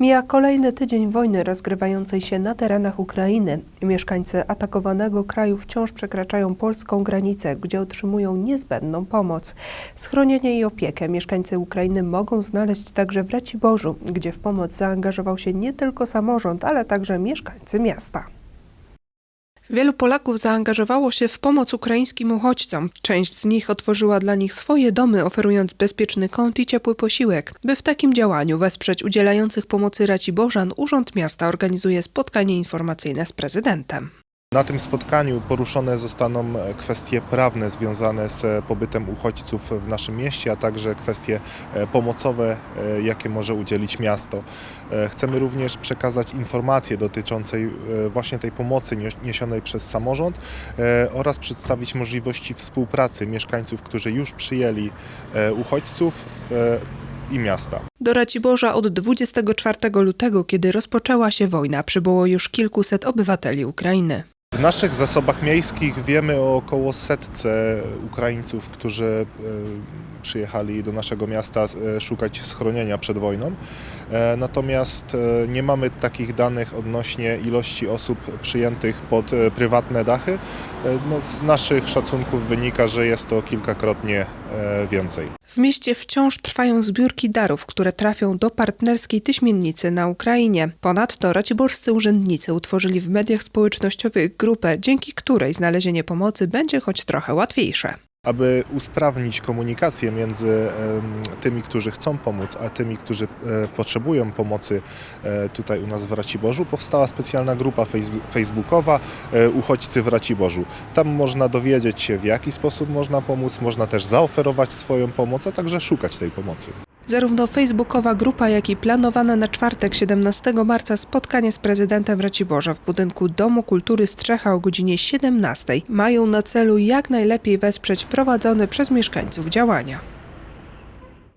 Mija kolejny tydzień wojny rozgrywającej się na terenach Ukrainy. Mieszkańcy atakowanego kraju wciąż przekraczają polską granicę, gdzie otrzymują niezbędną pomoc. Schronienie i opiekę mieszkańcy Ukrainy mogą znaleźć także w Raciborzu, gdzie w pomoc zaangażował się nie tylko samorząd, ale także mieszkańcy miasta. Wielu Polaków zaangażowało się w pomoc ukraińskim uchodźcom. Część z nich otworzyła dla nich swoje domy, oferując bezpieczny kąt i ciepły posiłek. By w takim działaniu wesprzeć udzielających pomocy Raciborzan, Urząd Miasta organizuje spotkanie informacyjne z prezydentem. Na tym spotkaniu poruszone zostaną kwestie prawne związane z pobytem uchodźców w naszym mieście, a także kwestie e, pomocowe, e, jakie może udzielić miasto. E, Chcemy również przekazać informacje dotyczącej e, właśnie tej pomocy nies- niesionej przez samorząd e, oraz przedstawić możliwości współpracy mieszkańców, którzy już przyjęli e, uchodźców e, i miasta. Do Raciborza od 24 lutego, kiedy rozpoczęła się wojna, przybyło już kilkuset obywateli Ukrainy. W naszych zasobach miejskich wiemy o około setce Ukraińców, którzy e, przyjechali do naszego miasta e, szukać schronienia przed wojną. E, Natomiast nie mamy takich danych odnośnie ilości osób przyjętych pod prywatne dachy. No, z naszych szacunków wynika, że jest to kilkakrotnie więcej. W mieście wciąż trwają zbiórki darów, które trafią do partnerskiej Tyśmiennicy na Ukrainie. Ponadto raciborscy urzędnicy utworzyli w mediach społecznościowych grupę, dzięki której znalezienie pomocy będzie choć trochę łatwiejsze. Aby usprawnić komunikację między tymi, którzy chcą pomóc, a tymi, którzy e, potrzebują pomocy e, tutaj u nas w Raciborzu, powstała specjalna grupa facebookowa e, Uchodźcy w Raciborzu. Tam można dowiedzieć się, w jaki sposób można pomóc, można też zaoferować swoją pomoc, a także szukać tej pomocy. Zarówno facebookowa grupa, jak i planowane na czwartek 17 marca spotkanie z prezydentem Raciborza w budynku Domu Kultury Strzecha o godzinie 17 mają na celu jak najlepiej wesprzeć prowadzone przez mieszkańców działania.